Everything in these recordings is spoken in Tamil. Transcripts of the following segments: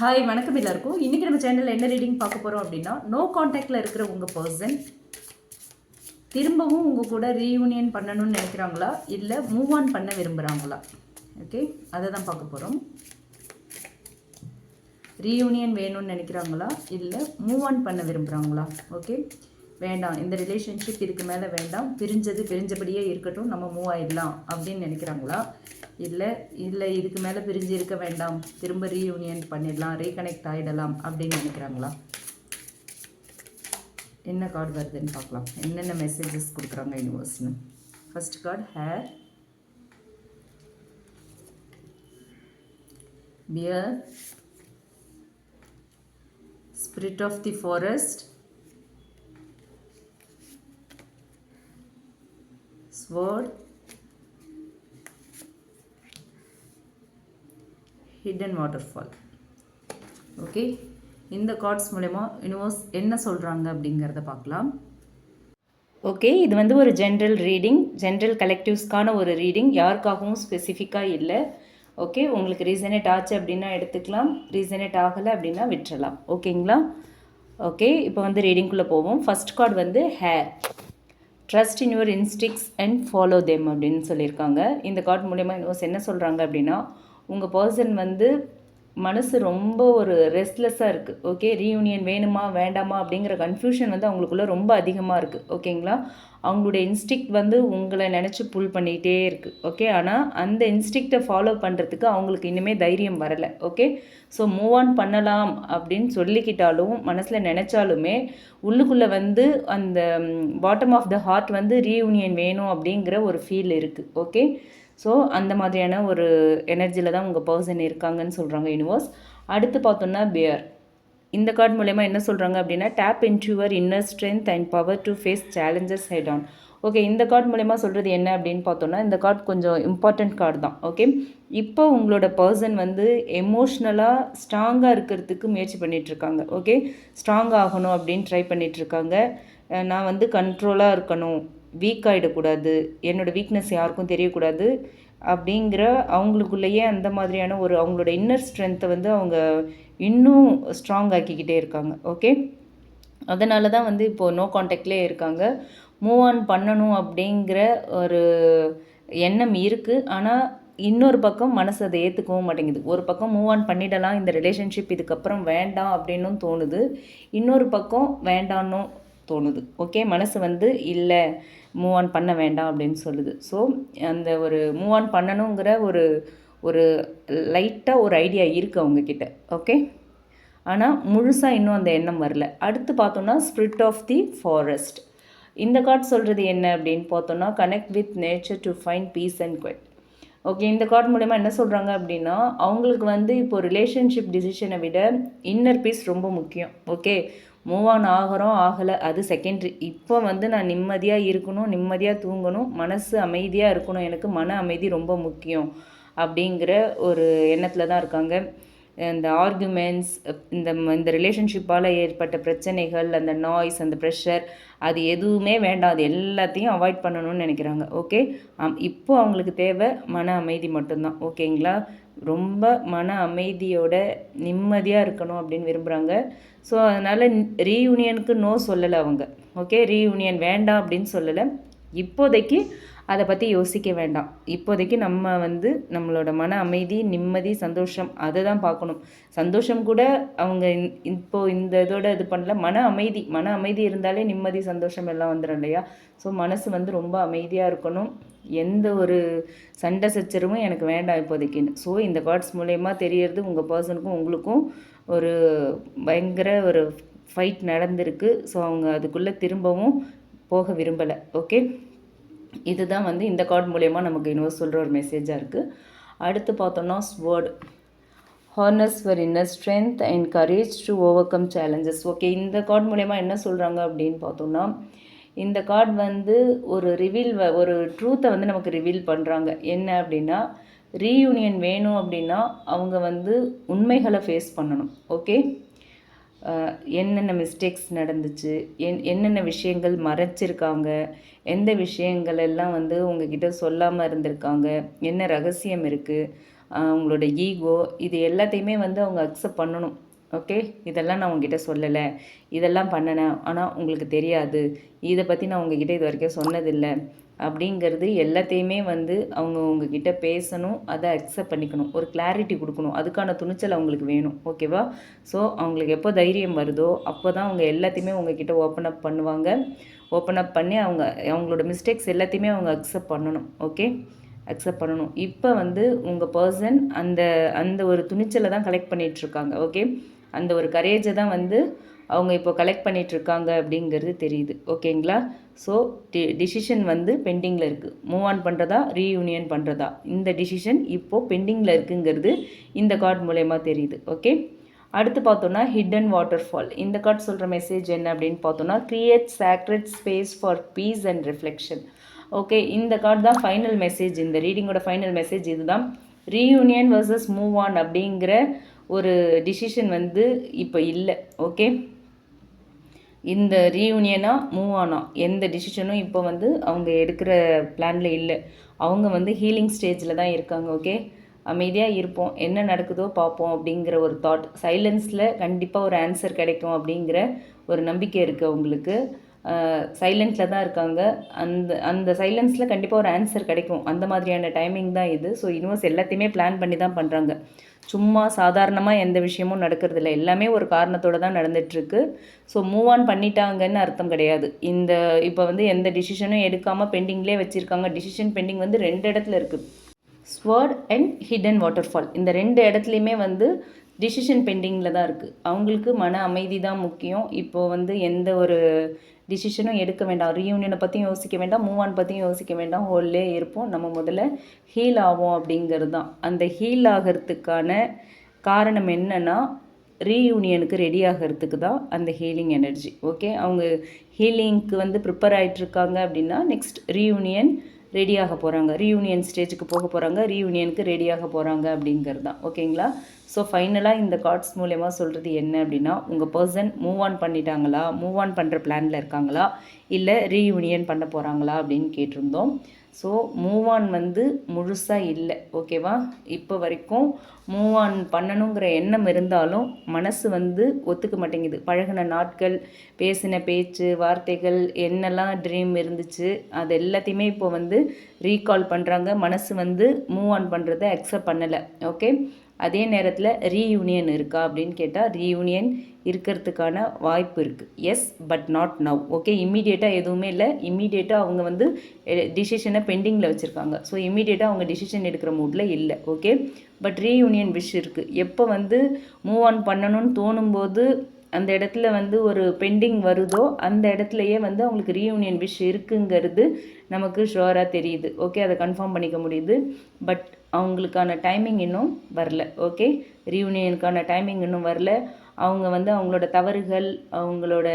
ஹாய் வணக்கம் எல்லாருக்கும். இன்றைக்கி நம்ம சேனலில் என்ன ரீடிங் பார்க்க போகிறோம் அப்படின்னா நோ காண்டாக்டில் இருக்கிற உங்கள் பர்சன் திரும்பவும் உங்கள் கூட ரீயூனியன் பண்ணணும்னு நினைக்கிறாங்களா? இல்லை மூவ் ஆன் பண்ண விரும்புகிறாங்களா ஓகே அதை தான் பார்க்க போகிறோம் ரீயூனியன் வேணும்னு நினைக்கிறாங்களா? இல்லை மூவ் ஆன் பண்ண விரும்புகிறாங்களா ஓகே வேண்டாம் இந்த ரிலேஷன்ஷிப் இதுக்கு மேலே வேண்டாம் பிரிஞ்சது பிரிஞ்சபடியே இருக்கட்டும் நம்ம மூவ் ஆயிடலாம் அப்படின்னு நினைக்கிறாங்களா? இல்லை இல்லை இதுக்கு மேலே பிரிஞ்சு இருக்க வேண்டாம் திரும்ப ரீயூனியன் பண்ணிடலாம் ரீகனெக்ட் ஆகிடலாம் அப்படின்னு நினைக்கிறாங்களா? என்ன கார்டு வருதுன்னு பார்க்கலாம். என்னென்ன மெசேஜஸ் கொடுக்குறாங்க யூனிவர்ஸ்னு first card here bear spirit of the forest word hidden waterfall. Okay இந்த கார்ட்ஸ் மூலயமா யூனிவர்ஸ் என்ன சொல்கிறாங்க அப்படிங்கிறத பார்க்கலாம். ஓகே இது வந்து ஒரு ஜென்ரல் ரீடிங் ஜென்ரல் கலெக்டிவ்ஸ்க்கான ஒரு ரீடிங் யாருக்காகவும் ஸ்பெசிஃபிக்காக இல்லை. ஓகே உங்களுக்கு ரீசனேட் ஆச்சு அப்படின்னா எடுத்துக்கலாம். ரீசனேட் ஆகலை அப்படின்னா விட்டுறலாம். ஓகேங்களா ஓகே இப்போ வந்து ரீடிங்குள்ளே போவோம். ஃபர்ஸ்ட் கார்டு வந்து here trust in your instincts and follow them அப்படின்னு சொல்லியிருக்காங்க. இந்த கார்டு மூலயமா யூனிவர்ஸ் என்ன சொல்கிறாங்க அப்படின்னா உங்கள் பர்சன் வந்து மனசு ரொம்ப ஒரு ரெஸ்ட்லெஸ்ஸாக இருக்குது ஓகே ரீயூனியன் வேணுமா வேண்டாமா அப்படிங்கிற கன்ஃபியூஷன் வந்து அவங்களுக்குள்ளே ரொம்ப அதிகமாக இருக்குது ஓகேங்களா அவங்களுடைய இன்ஸ்டிக்ட் வந்து உங்களை நினச்சி புல் பண்ணிகிட்டே இருக்குது ஓகே ஆனால் அந்த இன்ஸ்டிக்டை ஃபாலோ பண்ணுறதுக்கு அவங்களுக்கு இனிமேல் தைரியம் வரலை. ஓகே ஸோ மூவ் ஆன் பண்ணலாம் அப்படின்னு சொல்லிக்கிட்டாலும் மனசில் நினச்சாலுமே உள்ளுக்குள்ளே வந்து அந்த பாட்டம் ஆஃப் த ஹார்ட் வந்து ரீயூனியன் வேணும் அப்படிங்கிற ஒரு ஃபீல் இருக்குது ஓகே ஸோ அந்த மாதிரியான ஒரு எனர்ஜியில் தான் உங்கள் பர்சன் இருக்காங்கன்னு சொல்கிறாங்க யூனிவர்ஸ் அடுத்து பார்த்தோன்னா பியர் இந்த கார்டு மூலயமா என்ன சொல்கிறாங்க அப்படின்னா tap in your inner strength and power to face challenges head on okay இந்த கார்டு மூலயமா சொல்கிறது என்ன அப்படின்னு பார்த்தோன்னா இந்த கார்டு கொஞ்சம் இம்பார்ட்டண்ட் கார்டு தான். ஓகே இப்போ உங்களோட பர்சன் வந்து எமோஷ்னலாக ஸ்ட்ராங்காக இருக்கிறதுக்கு முயற்சி பண்ணிகிட்ருக்காங்க ஓகே ஸ்ட்ராங் ஆகணும் அப்படின்னு ட்ரை பண்ணிகிட்ருக்காங்க நான் வந்து கண்ட்ரோலாக இருக்கணும். வீக் ஆகிடக்கூடாது என்னோடய வீக்னஸ் யாருக்கும் தெரியக்கூடாது அப்படிங்கிற அவங்களுக்குள்ளேயே அந்த மாதிரியான ஒரு அவங்களோட இன்னர் ஸ்ட்ரென்த்தை வந்து அவங்க இன்னும் ஸ்ட்ராங் ஆக்கிக்கிட்டே இருக்காங்க. ஓகே அதனால தான் வந்து இப்போது நோ காண்டாக்ட்லேயே இருக்காங்க. மூவ் ஆன் பண்ணணும் அப்படிங்கிற ஒரு எண்ணம் இருக்குது ஆனால் இன்னொரு பக்கம் மனசு அதை ஏற்றுக்கவும் மாட்டேங்குது. ஒரு பக்கம் மூவ் ஆன் பண்ணிடலாம் இந்த ரிலேஷன்ஷிப் இதுக்கப்புறம் வேண்டாம் அப்படின்னும் தோணுது. இன்னொரு பக்கம் வேண்டான்னும் தோணுது. ஓகே மனசு வந்து இல்லை மூவ் ஆன் பண்ண வேண்டாம் அப்படின்னு சொல்லுது. ஸோ அந்த ஒரு மூவ் ஆன் பண்ணணுங்கிற ஒரு ஒரு லைட்டாக ஒரு ஐடியா இருக்குது அவங்கக்கிட்ட ஓகே ஆனால் முழுசாக இன்னும் அந்த எண்ணம் வரல. அடுத்து பார்த்தோன்னா ஸ்பிரிட் ஆஃப் தி ஃபாரஸ்ட் இந்த கார்டு சொல்கிறது என்ன அப்படின்னு பார்த்தோன்னா connect with nature to find peace and quiet okay இந்த கார்டு மூலயமா என்ன சொல்கிறாங்க அப்படின்னா அவங்களுக்கு வந்து இப்போ ரிலேஷன்ஷிப் டிசிஷனை விட இன்னர் பீஸ் ரொம்ப முக்கியம். ஓகே மூவ் ஆன் ஆகிறோம் ஆகலை. அது செகண்ட்ரி இப்போ வந்து நான் நிம்மதியாக இருக்கணும் நிம்மதியாக தூங்கணும் மனசு அமைதியாக இருக்கணும். எனக்கு மன அமைதி ரொம்ப முக்கியம் அப்படிங்கிற ஒரு எண்ணத்தில் தான் இருக்காங்க. இந்த ஆர்குமெண்ட்ஸ் இந்த இந்த ரிலேஷன்ஷிப்பால் ஏற்பட்ட பிரச்சனைகள் அந்த நாய்ஸ் அந்த ப்ரெஷர் அது எதுவுமே வேண்டாம். அது எல்லாத்தையும் அவாய்ட் பண்ணணும்னு நினைக்கிறாங்க. ஓகே இப்போது அவங்களுக்கு தேவை மன அமைதி மட்டும்தான். ஓகேங்களா ரொம்ப மன அமைதியோட நிம்மதியாக இருக்கணும் அப்படின்னு விரும்புகிறாங்க ஸோ அதனால் ரீயூனியனுக்கு நோ சொல்லலை அவங்க. ஓகே ரீயூனியன் வேண்டாம் அப்படின்னு சொல்லலை. இப்போதைக்கு அதை பற்றி யோசிக்க வேண்டாம். இப்போதைக்கு நம்ம வந்து நம்மளோட மன அமைதி நிம்மதி சந்தோஷம் அதை தான் பார்க்கணும். சந்தோஷம் கூட அவங்க இப்போது இந்த இதோட இது பண்ணல. மன அமைதி மன அமைதி இருந்தாலே நிம்மதி சந்தோஷம் எல்லாம் வந்துடும் இல்லையா? ஸோ மனசு வந்து ரொம்ப அமைதியாக இருக்கணும். எந்த ஒரு சண்டை சச்சரவும் எனக்கு வேண்டாம் இப்போதைக்குன்னு ஸோ இந்த கார்ட்ஸ் மூலயமா தெரியறது உங்கள் பர்சனுக்கும் உங்களுக்கும் ஒரு பயங்கர ஒரு ஃபைட் நடந்திருக்கு. ஸோ அவங்க அதுக்குள்ளே திரும்பவும் போக விரும்பலை. ஓகே இதுதான் வந்து இந்த கார்டு மூலயமா நமக்கு யூனிவர்ஸ் சொல்கிற ஒரு மெசேஜாக இருக்குது அடுத்து பார்த்தோம்னா sword harness for inner strength and courage to overcome challenges okay இந்த கார்டு மூலயமா என்ன சொல்கிறாங்க அப்படின்னு பார்த்தோம்னா இந்த கார்டு வந்து ஒரு ரிவீல் ஒரு ட்ரூத்தை வந்து நமக்கு ரிவீல் பண்ணுறாங்க என்ன அப்படின்னா ரீயூனியன் வேணும் அப்படின்னா அவங்க வந்து உண்மைகளை ஃபேஸ் பண்ணணும். ஓகே என்னென்ன மிஸ்டேக்ஸ் நடந்துச்சு என் என்னென்ன விஷயங்கள் மறைச்சிருக்காங்க எந்த விஷயங்கள் எல்லாம் வந்து உங்ககிட்ட சொல்லாமல் இருந்திருக்காங்க என்ன ரகசியம் இருக்குது அவங்களோட உங்களோட ஈகோ இது எல்லாத்தையுமே வந்து அவங்க அக்செப்ட் பண்ணணும். ஓகே? இதெல்லாம் நான் உங்ககிட்ட சொல்லலை. இதெல்லாம் பண்ணினேன் ஆனால் உங்களுக்கு தெரியாது. இதை பற்றி நான் உங்ககிட்ட இது வரைக்கும் சொன்னதில்லை. அப்படிங்கிறது எல்லாத்தையுமே வந்து அவங்க உங்ககிட்ட பேசணும் அதை அக்செப்ட் பண்ணிக்கணும். ஒரு கிளாரிட்டி கொடுக்கணும். அதுக்கான துணிச்சல் அவங்களுக்கு வேணும். ஓகேவா ஸோ அவங்களுக்கு எப்போ தைரியம் வருதோ அப்போ தான் அவங்க எல்லாத்தையுமே உங்ககிட்ட ஓப்பன் அப் பண்ணுவாங்க. ஓப்பன் அப் பண்ணி அவங்க அவங்களோட மிஸ்டேக்ஸ் எல்லாத்தையுமே அவங்க அக்செப்ட் பண்ணணும். ஓகே அக்செப்ட் பண்ணணும். இப்போ வந்து உங்கள் பர்சன் அந்த அந்த ஒரு துணிச்சலை தான் கலெக்ட் பண்ணிகிட்ருக்காங்க ஓகே அந்த ஒரு கரேஜை தான் வந்து அவங்க இப்போ கலெக்ட் பண்ணிகிட்ருக்காங்க அப்படிங்கிறது தெரியுது. ஓகேங்களா? ஸோ டி டிசிஷன் வந்து பெண்டிங்கில் இருக்குது மூவ் ஆன் பண்ணுறதா ரீயூனியன் பண்ணுறதா இந்த டிசிஷன் இப்போது பெண்டிங்கில் இருக்குங்கிறது இந்த கார்டு மூலயமா தெரியுது. ஓகே அடுத்து பார்த்தோன்னா ஹிடன் வாட்டர் ஃபால் இந்த கார்டு சொல்கிற மெசேஜ் என்ன அப்படின்னு பார்த்தோன்னா create sacred space for peace and reflection okay இந்த கார்டு தான் ஃபைனல் மெசேஜ் இந்த ரீடிங்கோட ஃபைனல் மெசேஜ் இதுதான். ரீயூனியன் வர்சஸ் மூவ் ஆன் அப்படிங்கிற ஒரு டிசிஷன் வந்து இப்போ இல்லை ஓகே இந்த ரீயூனியனாக மூவ் ஆனா எந்த டிசிஷனும் இப்போ வந்து அவங்க எடுக்கிற பிளானில் இல்லை. அவங்க வந்து ஹீலிங் ஸ்டேஜில் தான் இருக்காங்க ஓகே அமைதியாக இருப்போம். என்ன நடக்குதோ பார்ப்போம் அப்படிங்கிற ஒரு தாட் சைலன்ஸில் கண்டிப்பாக ஒரு ஆன்சர் கிடைக்கும் அப்படிங்கிற ஒரு நம்பிக்கை இருக்குது அவங்களுக்கு. சைலண்ட்டில் தான் இருக்காங்க. அந்த அந்த சைலன்ஸில் கண்டிப்பாக ஒரு ஆன்சர் கிடைக்கும். அந்த மாதிரியான டைமிங் தான் இது. ஸோ யூனிவர்ஸ் எல்லாத்தையுமே பிளான் பண்ணி தான் பண்ணுறாங்க சும்மா சாதாரணமாக எந்த விஷயமும் நடக்கிறதில்ல. எல்லாமே ஒரு காரணத்தோடு தான் நடந்துகிட்ருக்கு ஸோ மூவ் ஆன் பண்ணிட்டாங்கன்னு அர்த்தம் கிடையாது. இந்த இப்போ வந்து எந்த டிசிஷனும் எடுக்காமல் பெண்டிங்லேயே வச்சுருக்காங்க. டிசிஷன் பெண்டிங் வந்து ரெண்டு இடத்துல இருக்குது ஸ்வர்ட் அண்ட் ஹிடன் வாட்டர்ஃபால் இந்த ரெண்டு இடத்துலையுமே வந்து டிசிஷன் பெண்டிங்கில் தான் இருக்குது அவங்களுக்கு மன அமைதி தான் முக்கியம். இப்போது வந்து எந்த ஒரு டிசிஷனும் எடுக்க வேண்டாம். ரீயூனியனை பற்றியும் யோசிக்க வேண்டாம். மூவ் ஆன் பற்றியும் யோசிக்க வேண்டாம். ஹோல்லே இருப்போம். நம்ம முதல்ல ஹீல் ஆகும் அப்படிங்கிறது தான் அந்த ஹீல் ஆகிறதுக்கான காரணம் என்னென்னா ரீயூனியனுக்கு ரெடி ஆகிறதுக்கு தான் அந்த ஹீலிங் எனர்ஜி ஓகே அவங்க ஹீலிங்க்கு வந்து ப்ரிப்பேர் ஆகிட்டுருக்காங்க அப்படின்னா நெக்ஸ்ட் ரீயூனியன் ரெடியாக போகிறாங்க ரீயூனியன் ஸ்டேஜுக்கு போக போகிறாங்க ரீயூனியனுக்கு ரெடியாக போகிறாங்க அப்படிங்கிறது தான். ஓகேங்களா? ஸோ ஃபைனலாக இந்த கார்ட்ஸ் மூலயமா சொல்கிறது என்ன அப்படின்னா உங்கள் பர்சன் மூவ் ஆன் பண்ணிட்டாங்களா? மூவ் ஆன் பண்ணுற பிளானில் இருக்காங்களா? இல்லை ரீயூனியன் பண்ண போகிறாங்களா அப்படின்னு கேட்டிருந்தோம். ஸோ மூவ் ஆன் வந்து முழுசாக இல்லை ஓகேவா இப்போ வரைக்கும் மூவ் ஆன் பண்ணணுங்கிற எண்ணம் இருந்தாலும் மனசு வந்து ஒத்துக்க மாட்டேங்குது. பழகின நாட்கள் பேசின பேச்சு வார்த்தைகள் என்னெல்லாம் ட்ரீம் இருந்துச்சு அது எல்லாத்தையுமே இப்போ வந்து ரீகால் பண்ணுறாங்க மனசு வந்து மூவ் ஆன் பண்ணுறதை அக்செப்ட் பண்ணலை ஓகே அதே நேரத்தில் ரீயூனியன் இருக்கா அப்படின்னு கேட்டால் ரீயூனியன் இருக்கிறதுக்கான வாய்ப்பு இருக்குது yes but not now okay இம்மீடியேட்டாக எதுவுமே இல்லை. இம்மீடியட்டாக அவங்க வந்து டிசிஷனை பெண்டிங்கில் வச்சுருக்காங்க. ஸோ இம்மீடியட்டாக அவங்க டிசிஷன் எடுக்கிற மூடில் இல்லை. ஓகே பட் ரீயூனியன் விஷ் இருக்குது எப்போ வந்து மூவ் ஆன் பண்ணணும்னு தோணும்போது அந்த இடத்துல வந்து ஒரு பெண்டிங் வருதோ அந்த இடத்துலையே வந்து அவங்களுக்கு ரீயூனியன் விஷ் இருக்குங்கிறது நமக்கு ஷுவராக தெரியுது. ஓகே அதை கன்ஃபார்ம் பண்ணிக்க முடியுது. பட் அவங்களுக்கான டைமிங் இன்னும் வரல ஓகே ரீயூனியனுக்கான டைமிங் இன்னும் வரல. அவங்க வந்து அவங்களோட தவறுகள் அவங்களோட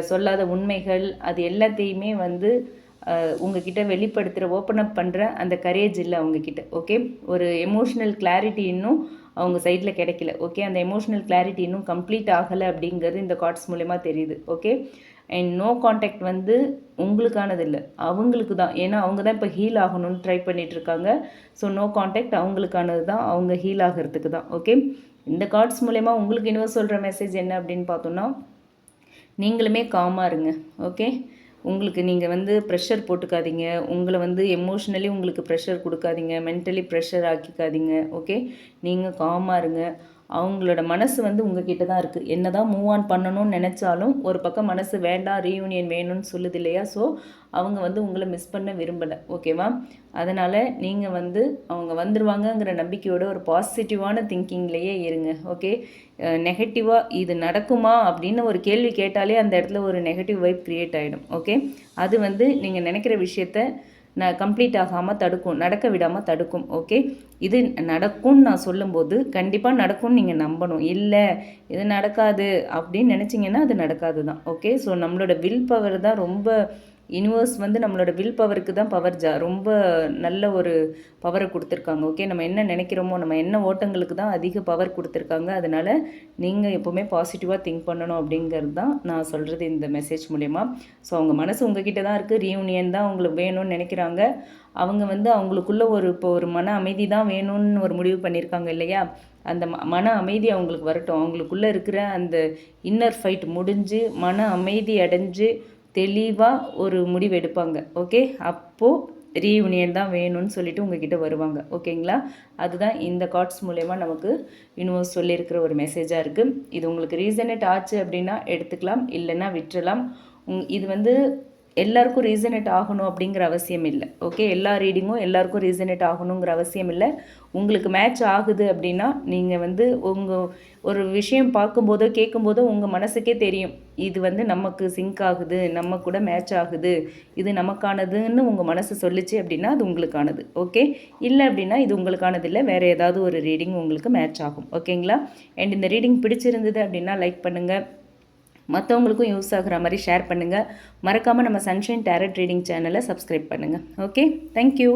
சொல்லாத உண்மைகள் அது எல்லாத்தையுமே வந்து உங்ககிட்ட வெளிப்படுத்துகிற ஓப்பன் அப் பண்ணுற அந்த கரேஜ் இல்லை அவங்கக்கிட்ட ஓகே ஒரு எமோஷ்னல் கிளாரிட்டி இன்னும் அவங்க சைடில் கிடைக்கல ஓகே அந்த எமோஷ்னல் கிளாரிட்டி இன்னும் கம்ப்ளீட் ஆகலை அப்படிங்கிறது இந்த கார்ட்ஸ் மூலயமா தெரியுது ஓகே அண்ட் நோ காண்டாக்ட் வந்து உங்களுக்கானது இல்லை அவங்களுக்கு தான். ஏன்னா அவங்க தான் இப்போ ஹீல் ஆகணும்னு ட்ரை பண்ணிகிட்ருக்காங்க இருக்காங்க ஸோ நோ காண்டாக்ட் அவங்களுக்கானது தான். அவங்க ஹீல் ஆகிறதுக்கு தான். ஓகே இந்த கார்ட்ஸ் மூலயமா உங்களுக்கு இன்னும் சொல்கிற மெசேஜ் என்ன அப்படின்னு பார்த்தோன்னா நீங்களுமே காமாக இருங்க. ஓகே உங்களுக்கு நீங்கள் வந்து ப்ரெஷர் போட்டுக்காதீங்க. உங்களை வந்து எமோஷ்னலி உங்களுக்கு ப்ரெஷர் கொடுக்காதீங்க. Mentally pressure ஆக்கிக்காதீங்க. ஓகே நீங்கள் காமாக இருங்க. அவங்களோட மனசு வந்து உங்ககிட்ட தான் இருக்குது என்ன தான் மூவ் ஆன் பண்ணணும்னு நினச்சாலும் ஒரு பக்கம் மனசு வேண்டாம் ரீயூனியன் வேணும்னு சொல்லுது இல்லையா? ஸோ அவங்க வந்து உங்களை மிஸ் பண்ண விரும்பலை. ஓகேவா அதனால் நீங்கள் வந்து அவங்க வந்துருவாங்கங்கிற நம்பிக்கையோட ஒரு பாசிட்டிவான திங்கிங்லேயே இருங்க. ஓகே நெகட்டிவாக இது நடக்குமா அப்படின்னு ஒரு கேள்வி கேட்டாலே அந்த இடத்துல ஒரு நெகட்டிவ் வைப் க்ரியேட் ஆகிடும் ஓகே அது வந்து நீங்கள் நினைக்கிற விஷயத்த ந கம்ப்ளீட் ஆகாமல் தடுக்கும். நடக்க விடாமல் தடுக்கும். ஓகே இது நடக்கும்னு நான் சொல்லும்போது கண்டிப்பாக நடக்கும்னு நீங்கள் நம்பணும். இல்லை இது நடக்காது அப்படின்னு நினச்சிங்கன்னா அது நடக்காது தான் ஓகே ஸோ நம்மளோட வில் பவர் தான் ரொம்ப யூனிவர்ஸ் வந்து நம்மளோட வில் பவருக்கு தான் பவர் ஜா ரொம்ப நல்ல ஒரு பவரை கொடுத்துருக்காங்க. ஓகே நம்ம என்ன நினைக்கிறோமோ நம்ம என்ன ஓட்டங்களுக்கு தான் அதிக பவர் கொடுத்துருக்காங்க. அதனால் நீங்கள் எப்போவுமே பாசிட்டிவாக திங்க் பண்ணணும் அப்படிங்கிறது தான் நான் சொல்கிறது இந்த மெசேஜ் மூலயமா. ஸோ அவங்க மனசு உங்ககிட்ட தான் இருக்குது ரீயூனியன் தான் உங்களுக்கு வேணும்னு நினைக்கிறாங்க. அவங்க வந்து அவங்களுக்குள்ள ஒரு இப்போ ஒரு மன அமைதி தான் வேணும்னு ஒரு முடிவு பண்ணியிருக்காங்க இல்லையா? அந்த ம மன அமைதி அவங்களுக்கு வரட்டும். அவங்களுக்குள்ளே இருக்கிற அந்த இன்னர் ஃபைட் முடிஞ்சு மன அமைதி அடைஞ்சு தெளிவாக ஒரு முடிவு எடுப்பாங்க. ஓகே? அப்போது ரீயூனியன் தான் வேணும்னு சொல்லிட்டு உங்ககிட்ட வருவாங்க. ஓகேங்களா? அதுதான் இந்த கார்ட்ஸ் மூலயமா நமக்கு யூனிவர்ஸ் சொல்லியிருக்கிற ஒரு மெசேஜாக இருக்குது இது உங்களுக்கு ரீசனேட் ஆச்சு அப்படின்னா எடுத்துக்கலாம். இல்லைன்னா விட்டுறலாம். உங் இது வந்து எல்லாருக்கும் ரீசனேட் ஆகணும் அப்படிங்கிற அவசியம் இல்லை. ஓகே எல்லா ரீடிங்கும் எல்லாருக்கும் ரீசனேட் ஆகணுங்கிற அவசியம் இல்லை. உங்களுக்கு மேட்ச் ஆகுது அப்படின்னா நீங்கள் வந்து உங்கள் ஒரு விஷயம் பார்க்கும்போதோ கேட்கும்போதோ உங்கள் மனசுக்கே தெரியும். இது வந்து நமக்கு சிங்க் ஆகுது நம்ம கூட மேட்ச் ஆகுது. இது நமக்கானதுன்னு உங்கள் மனசு சொல்லிச்சு அப்படின்னா அது உங்களுக்கானது. ஓகே இல்லை அப்படின்னா இது உங்களுக்கானது இல்லை. வேறு ஏதாவது ஒரு ரீடிங் உங்களுக்கு மேட்ச் ஆகும். ஓகேங்களா அண்ட் இந்த ரீடிங் பிடிச்சிருந்தது அப்படின்னா லைக் பண்ணுங்கள் மற்றவங்களுக்கும் யூஸ் ஆகுற மாதிரி ஷேர் பண்ணுங்கள் மறக்காமல் நம்ம சன்ஷைன் டேரட் ரீடிங் சேனலை சப்ஸ்கிரைப் பண்ணுங்கள் ஓகே தேங்க்யூ